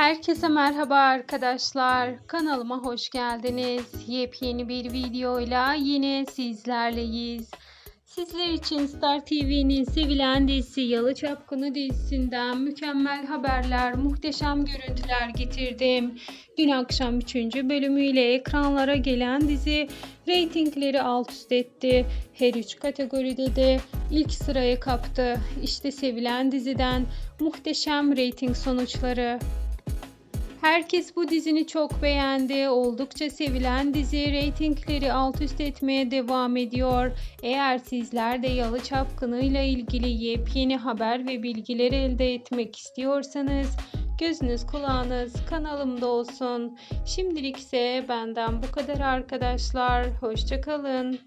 Herkese merhaba arkadaşlar. Kanalıma hoş geldiniz. Yepyeni bir videoyla yine sizlerleyiz. Sizler için Star TV'nin sevilen dizisi Yalı Çapkını dizisinden mükemmel haberler, muhteşem görüntüler getirdim. Dün akşam 3. bölümüyle ekranlara gelen dizi reytingleri alt üst etti. Her üç kategoride de ilk sırayı kaptı. İşte sevilen diziden muhteşem reyting sonuçları. Herkes bu dizini çok beğendi. Oldukça sevilen dizi reytingleri alt üst etmeye devam ediyor. Eğer sizler de Yalı Çapkını ile ilgili yepyeni haber ve bilgiler elde etmek istiyorsanız gözünüz kulağınız kanalımda olsun. Şimdilik ise benden bu kadar arkadaşlar. Hoşçakalın.